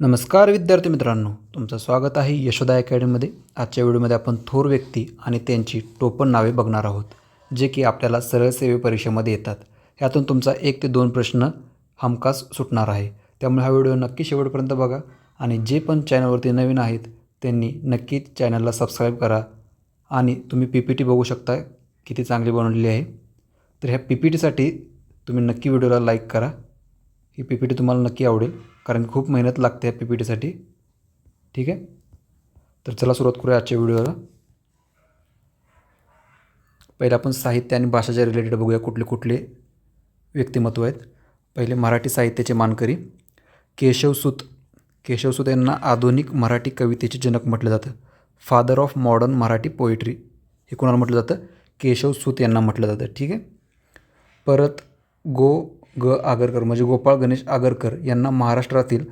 नमस्कार विद्यार्थी मित्रांनो तुमचं स्वागत आहे यशोदा अकॅडमीमध्ये. आजच्या व्हिडिओमध्ये आपण थोर व्यक्ती आणि त्यांची टोपण नावे बघणार आहोत जे की आपल्याला सरळ सेवे परीक्षेमध्ये येतात. ह्यातून तुमचा एक ते दोन प्रश्न हमखास सुटणार आहे. त्यामुळे हा व्हिडिओ नक्की शेवटपर्यंत बघा आणि जे पण चॅनलवरती नवीन आहेत त्यांनी नक्कीच चॅनलला सबस्क्राईब करा आणि तुम्ही पी पी टी बघू शकता किती चांगली बनवलेली आहे. तर ह्या पी पी टीसाठी तुम्ही नक्की व्हिडिओला लाईक करा. ही पी पी टी तुम्हाला नक्की आवडेल. कारण खूप मेहनत लागते या पी पी टीसाठी. ठीक आहे? तर चला सुरुवात करूया आजच्या व्हिडिओला पहिले आपण साहित्य आणि भाषेच्या रिलेटेड बघूया कुठले कुठले व्यक्तिमत्व आहेत. पहिले मराठी साहित्याचे मानकरी केशवसूत केशवसूत यांना आधुनिक मराठी कवितेचे जनक म्हटलं जातं. Father of modern Marathi poetry हे कोणाला म्हटलं जातं? केशवसूत यांना म्हटलं जातं. ठीक आहे? परत गो ग आगरकर म्हणजे गोपाळ गणेश आगरकर यांना महाराष्ट्रातील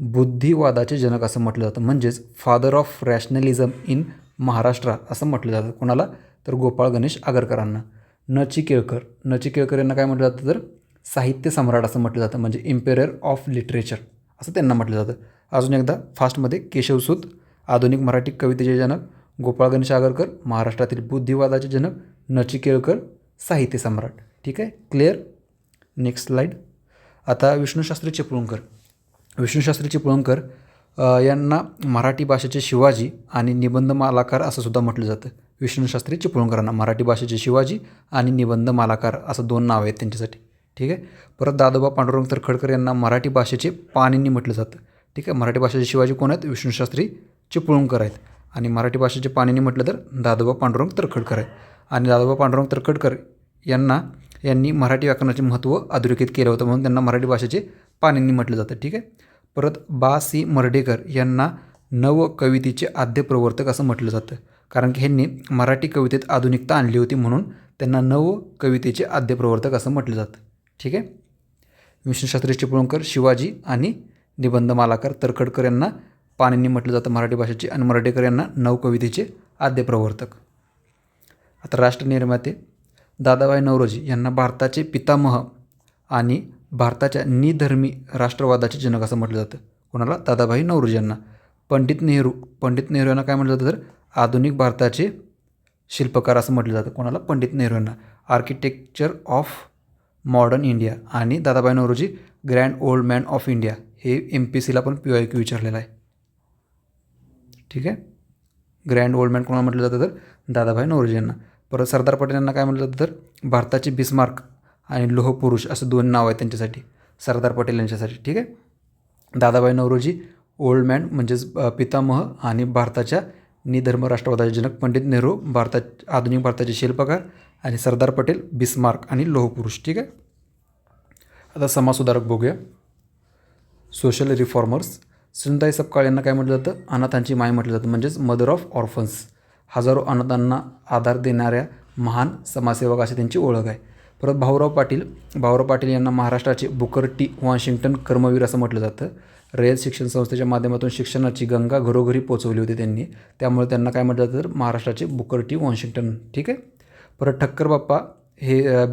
बुद्धिवादाचे जनक असं म्हटलं जातं. म्हणजेच father of rationalism in Maharashtra असं म्हटलं जातं. कोणाला? तर गोपाळ गणेश आगरकरांना. नचिकेळकर. नचिकेळकर यांना काय म्हटलं जातं तर? साहित्य सम्राट असं म्हटलं जातं. म्हणजे इम्पेरियर ऑफ लिटरेचर असं त्यांना म्हटलं जातं. अजून एकदा फास्टमध्ये केशवसूत आधुनिक मराठी कवितेचे जनक गोपाळ गणेश आगरकर महाराष्ट्रातील बुद्धिवादाचे जनक नचिकेळकर साहित्य सम्राट. ठीक आहे? क्लिअर नेक्स्ट स्लाईड आता विष्णूशास्त्री चिपळूणकर विष्णूशास्त्री चिपळूणकर यांना मराठी भाषेचे शिवाजी आणि निबंध मालाकार असं सुद्धा म्हटलं जातं. विष्णूशास्त्री चिपळूणकरांना मराठी भाषेचे शिवाजी आणि निबंध मालाकार असं दोन नाव आहेत त्यांच्यासाठी. ठीक आहे? परत दादोबा पांडुरंग तरखडकर यांना मराठी भाषेचे पाणिनी म्हटलं जातं. ठीक आहे? मराठी भाषेचे शिवाजी कोण आहेत? विष्णूशास्त्री चिपळूणकर आहेत. आणि मराठी भाषेचे पाणिनी म्हटलं तर दादोबा पांडुरंग तरखडकर आहे आणि दादोबा पांडुरंग तरखडकर यांना यांनी मराठी व्याकरणाचे महत्त्व अधोरेखित केलं होतं म्हणून त्यांना मराठी भाषेचे पाणिनी म्हटलं जातं ठीक आहे? परत बा सी मर्डेकर यांना नव कवितेचे आद्य प्रवर्तक असं म्हटलं जातं. कारण की ह्यांनी मराठी कवितेत आधुनिकता आणली होती म्हणून त्यांना नव कवितेचे आद्य प्रवर्तक असं म्हटलं जातं ठीक आहे? विष्णुशास्त्री चिपळूणकर शिवाजी आणि निबंध मालाकर तरखडकर यांना पाणींनी म्हटलं जातं मराठी भाषेचे आणि मराठीकर यांना नवकवितेचे आद्य प्रवर्तक आता राष्ट्रनिर्माते दादाभाई नवरोजी यांना भारताचे पितामह आणि भारताच्या निधर्मी राष्ट्रवादाचे जनक असं म्हटलं जातं. कोणाला? दादाभाई नवरोजी यांना. पंडित नेहरू. पंडित नेहरू यांना काय म्हटलं जातं तर? आधुनिक भारताचे शिल्पकार असं म्हटलं जातं. कोणाला? पंडित नेहरू यांना. आर्किटेक्चर ऑफ मॉडर्न इंडिया आणि Dadabhai Naoroji grand old man of India हे एम पी सीला पण पी आय क्यू विचारलेलं आहे. ठीक आहे? ग्रँड ओल्ड मॅन कोणाला म्हटलं जातं तर? दादाभाई नवरोजी यांना. परत सरदार पटेल यांना काय म्हटलं तर भारताचे बिस्मार्क आणि लोहपुरुष असं दोन नाव आहे त्यांच्यासाठी सरदार पटेल यांच्यासाठी ठीक आहे? दादाबाई नवरोजी ओल्ड मॅन म्हणजेच पितामह आणि भारताच्या निधर्म राष्ट्रवादाचे जनक पंडित नेहरू भारतात आधुनिक भारताचे शिल्पकार आणि सरदार पटेल बिस्मार्क आणि लोहपुरुष ठीक आहे? आता समाजसुधारक बघूया. सोशल रिफॉर्मर्स सुनताई सपकाळ यांना काय म्हटलं जातं? अनाथांची माय म्हटलं जातं म्हणजेच मदर ऑफ ऑर्फन्स. हजारो अनाथांना आधार देणाऱ्या महान समाजसेवक अशी त्यांची ओळख आहे. परत भाऊराव पाटील भाऊराव पाटील यांना महाराष्ट्राचे बुकर टी वॉशिंग्टन कर्मवीर असं म्हटलं जातं. रयत शिक्षण संस्थेच्या माध्यमातून शिक्षणाची गंगा घरोघरी पोचवली होती त्यांनी. त्यामुळे त्यांना काय म्हटलं जातं? तर महाराष्ट्राचे बुकर टी वॉशिंग्टन. ठीक आहे? परत ठक्कर बाप्पा हे अ,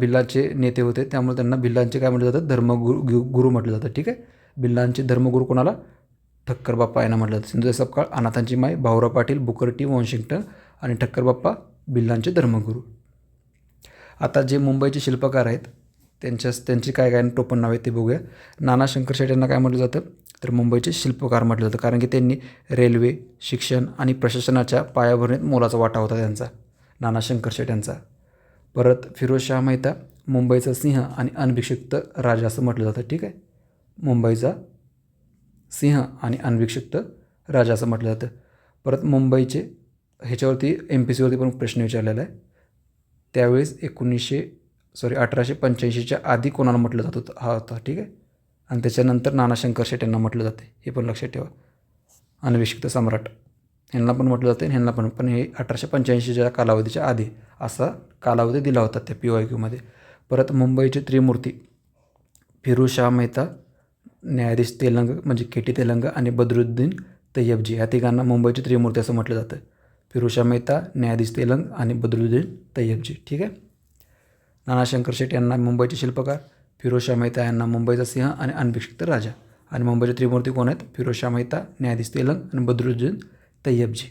नेते होते. त्यामुळे त्यांना भिल्लांचे काय म्हटलं जातं? धर्मगुरु गुरु म्हटलं जातं. ठीक आहे? भिल्लांचे धर्मगुरू कोणाला? ठक्कर बाप्पा यांना म्हटलं जातं. सिंधुताई सपकाळ अनाथांची माय Bhaurao Patil Booker T Washington. आणि ठक्कर बाप्पा भिल्लांचे धर्मगुरू. आता जे मुंबईचे शिल्पकार आहेत त्यांच्या त्यांची काय काय टोपण नाव आहेत ते बघूया. नाना शंकर शेट यांना काय म्हटलं जातं? तर मुंबईचे शिल्पकार म्हटलं जातं कारण की त्यांनी रेल्वे शिक्षण आणि प्रशासनाच्या पायाभरणीत मोलाचा वाटा होता त्यांचा नाना शंकर शेट यांचा. परत फिरोजशाह मेहता मुंबईचा सिंह आणि अनभिषिक्त राजा असं म्हटलं जातं ठीक आहे? मुंबईचा सिंह आणि अनभिषिक्त राजा असं म्हटलं जातं. परत मुंबईचे ह्याच्यावरती एम पी सीवरती पण प्रश्न विचारलेला आहे. त्यावेळेस एकोणीसशे सॉरी अठराशे पंच्याऐंशीच्या आधी कोणाला म्हटलं जात होतं? हा होता ठीक आहे? आणि त्याच्यानंतर नानाशंकर शेट यांना म्हटलं जाते. हे पण लक्षात ठेवा. अनभिषिक्त सम्राट. ह्यांना पण म्हटलं जाते ह्यांना पण. पण हे अठराशे पंच्याऐंशीच्या कालावधीच्या आधी असा कालावधी दिला होता त्या पी वाय क्यूमध्ये. परत मुंबईची त्रिमूर्ती. फिरोजशाह मेहता न्यायाधीश तेलंग म्हणजे के टी तेलंग आणि बदरुद्दीन तय्यबजी या तिघांना मुंबईची त्रिमूर्ती असं म्हटलं जातं. फिरुषा मेहता न्यायाधीश तेलंग आणि बदरुद्दीन तय्यबजी. ठीक आहे? नानाशंकर शेट यांना मुंबईचे शिल्पकार फिरोजशा मेहता यांना मुंबईचा सिंह आणि अनभिषिक्त राजा. आणि मुंबईचे त्रिमूर्ती कोण आहेत? फिरोजशा मेहता न्यायाधीश तेलंग आणि बदरुद्दीन तय्यबजी.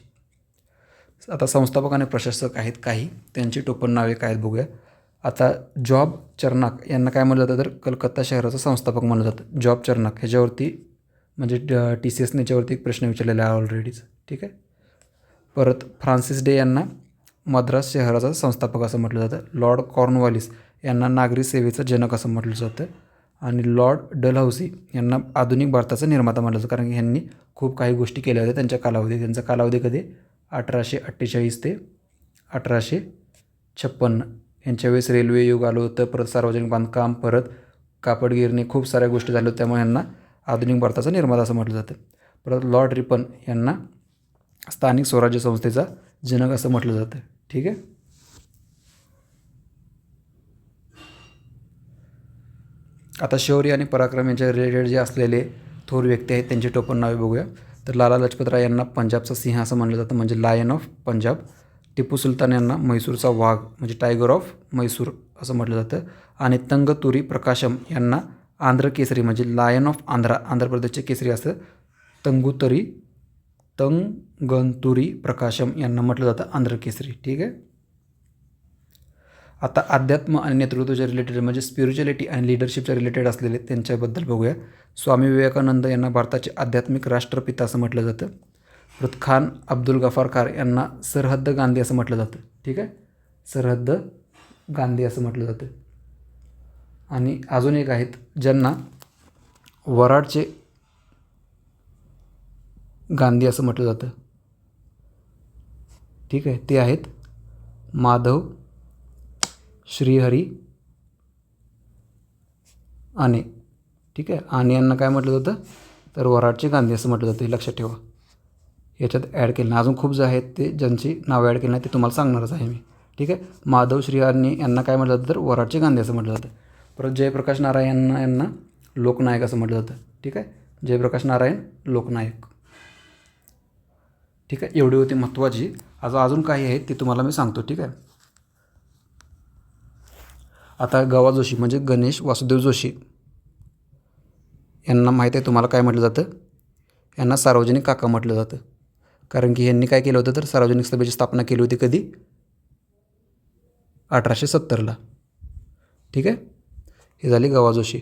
आता संस्थापक आणि प्रशासक आहेत काही. त्यांची टोपण नावे काय आहेत बघूया. आता जॉब चर्नाक यांना काय म्हणलं जातं तर कलकत्ता शहराचं संस्थापक म्हणलं जातं. Job Charnock. ह्याच्यावरती म्हणजे टी सी एसने याच्यावरती एक प्रश्न विचारलेला आहे ऑलरेडीच ठीक आहे? परत फ्रान्सिस डे यांना मद्रास शहराचा संस्थापक असं म्हटलं जातं. लॉर्ड कॉर्नवॉलिस यांना नागरी सेवेचा जनक असं म्हटलं जातं. आणि लॉर्ड डलहौसी यांना आधुनिक भारताचा निर्माता म्हटलं जातं. कारण की ह्यांनी खूप काही गोष्टी केल्या होत्या त्यांच्या कालावधी. त्यांचा कालावधी कधी? अठराशे अठ्ठेचाळीस ते अठराशे छप्पन्न यांच्या वेळेस रेल्वे युग आलं होतं. परत सार्वजनिक बांधकाम परत कापडगिरणी खूप साऱ्या गोष्टी झाल्या होत्या. त्यामुळे यांना आधुनिक भारताचा निर्माता असं म्हटलं जातं. परत लॉर्ड रिपन यांना स्थानिक स्वराज्य संस्थेचा जनक असं म्हटलं जातं. ठीक आहे? आता शौर्य आणि पराक्रम यांच्या रिलेटेड जे असलेले थोर व्यक्ती आहेत त्यांची टोपण नावे बघूया. तर लाला लजपतराय यांना पंजाबचा सिंह असं म्हणलं जातं म्हणजे लायन ऑफ पंजाब टिपू सुलतान यांना म्हैसूरचा वाघ म्हणजे टायगर ऑफ म्हैसूर असं म्हटलं जातं. आणि तंगतुरी प्रकाशम यांना आंध्र केसरी म्हणजे लायन ऑफ आंध्रा आंध्र प्रदेशचे केसरी असं तंगुतरी तंग गंतुरी प्रकाशम यांना म्हटलं जातं आंध्र केसरी ठीक आहे? आता अध्यात्म आणि नेतृत्वाच्या रिलेटेड म्हणजे स्पिरिच्युअलिटी आणि लिडरशिपच्या रिलेटेड असलेले त्यांच्याबद्दल बघूया. स्वामी विवेकानंद यांना भारताचे आध्यात्मिक राष्ट्रपिता असं म्हटलं जातं. परत खान अब्दुल गफार खार यांना सरहद्द गांधी असं म्हटलं जातं. ठीक आहे? सरहद्द गांधी असं म्हटलं जातं. आणि अजून एक आहेत ज्यांना वराडचे गांधी असं म्हटलं जातं. ठीक आहे ते आहेत. माधव श्रीहरी आने ठीक आहे आने यांना काय म्हटलं जातं? तर वराडचे गांधी असं म्हटलं जातं हे लक्षात ठेवा. याच्यात ॲड केलं नाही. अजून खूप जे आहेत ते ज्यांची नावं ॲड केली नाही ते तुम्हाला सांगणारच आहे मी. ठीक आहे? माधव श्रीहरी यांना काय म्हटलं जातं? तर वराडचे गांधी असं म्हटलं जातं. परत जयप्रकाश नारायण यांना यांना लोकनायक असं म्हटलं जातं. ठीक आहे? जयप्रकाश नारायण लोकनायक. ठीक आहे? एवढी होती महत्त्वाची आज अजून काही आहेत ते तुम्हाला मी सांगतो ठीक आहे? आता गवा जोशी म्हणजे गणेश वासुदेव जोशी यांना माहीत आहे तुम्हाला काय म्हटलं जातं? यांना सार्वजनिक काका म्हटलं जातं. कारण की यांनी काय केलं होतं तर सार्वजनिक सभेची स्थापना केली होती कधी? अठराशे सत्तरला. ठीक आहे? हे झाले गवा जोशी.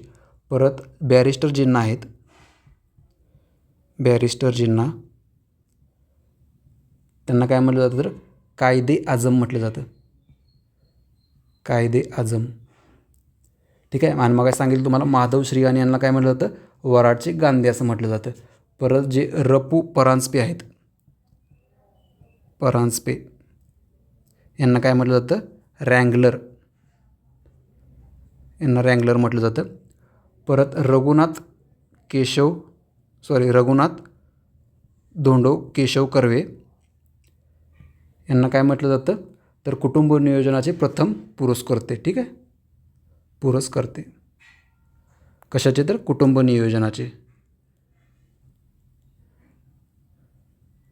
परत बॅरिस्टर जिन्ना आहेत. बॅरिस्टर जिन्ना त्यांना काय म्हटलं जातं तर कायदे आजम म्हटलं जातं. कायदे आजम. ठीक आहे आणि मग काय सांगितलं तुम्हाला माधव श्रीयानी यांना काय म्हटलं जातं? वराडचे गांधी असं म्हटलं जातं. परत जे रपू परांजपे आहेत परांजपे यांना काय म्हटलं जातं? रँगलर. यांना रँगलर म्हटलं जातं. परत रघुनाथ केशव सॉरी रघुनाथ धोंडो केशव कर्वे यांना काय म्हटलं जातं? तर कुटुंब नियोजनाचे प्रथम पुरस्कर्ते ठीक आहे? पुरस्कर्ते. कशाचे तर? कुटुंब नियोजनाचे.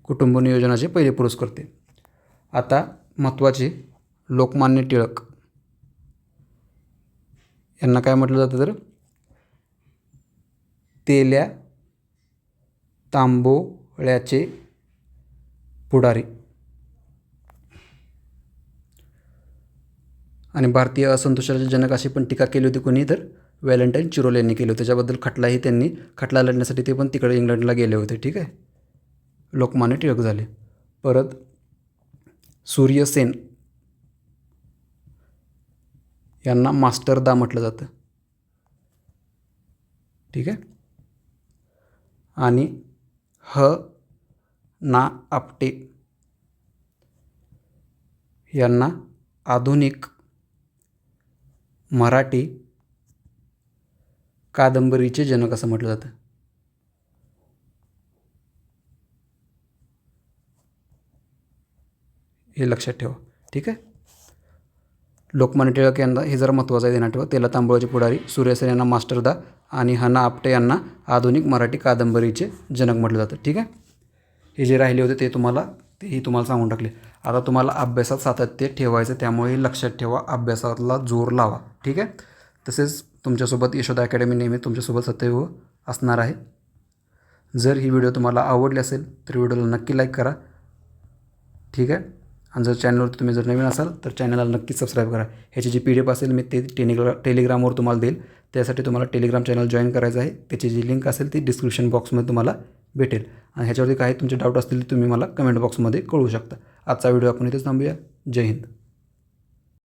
कुटुंब नियोजनाचे पहिले पुरस्कर्ते. आता महत्त्वाचे लोकमान्य टिळक. यांना काय म्हटलं जातं तर? तेल्या तांबोळ्याचे पुढारी. आणि भारतीय असंतोषाचे जनक अशी पण टीका केली होती कोणी तर व्हॅलेंटाईन चिरोल यांनी केली होती. त्याच्याबद्दल खटलाही त्यांनी खटला लढण्यासाठी ते पण तिकडे इंग्लंडला गेले होते ठीक आहे? लोकमान्य टिळक झाले. परत सूर्यसेन यांना मास्टरदा म्हटलं जातं. ठीक आहे? आणि ह ना आपटे यांना आधुनिक मराठी कादंबरीचे जनक असं म्हटलं जातं. हे लक्षात ठेवा. ठीक आहे? लोकमान्य टिळक यांना हे जरा महत्त्वाचं आहे देणार ठेवा. तेला तांबोळाचे पुढारी सूर्यसेन यांना मास्टरदा आणि हना आपटे यांना आधुनिक मराठी कादंबरीचे जनक म्हटलं जातं. ठीक आहे? हे जे राहिले होते ते तुम्हाला तेही तुम्हाला सांगून टाकले. आता तुम्हाला अभ्यासात सातत्य ठेवायचं त्यामुळे लक्षात ठेवा अभ्यासाला जोर लावा. ठीक आहे? तसेच तुमच्यासोबत यशोदा अकॅडमी नेहमी तुमच्यासोबत सत्यव असणार आहे. जर ही व्हिडिओ तुम्हाला आवडली असेल तर व्हिडिओला नक्की लाईक करा. ठीक आहे? आणि जर चॅनलवर तुम्ही जर नवीन असाल तर चॅनलला नक्की सबस्क्राईब करा. ह्याची जी पी डी एफ असेल मी ते टेलिग्रा टेलिग्रामवर तुम्हाला देईल. त्यासाठी तुम्हाला टेलिग्राम चॅनल जॉईन करायचं आहे. त्याची जी लिंक असेल ती डिस्क्रिप्शन बॉक्समध्ये तुम्हाला भेटेल. आणि ह्याच्यावरती काही तुमचे डाऊट असतील ते तुम्ही मला कमेंट बॉक्समध्ये कळवू शकता. आजचा व्हिडिओ आपण इथेच थांबूया. जय हिंद.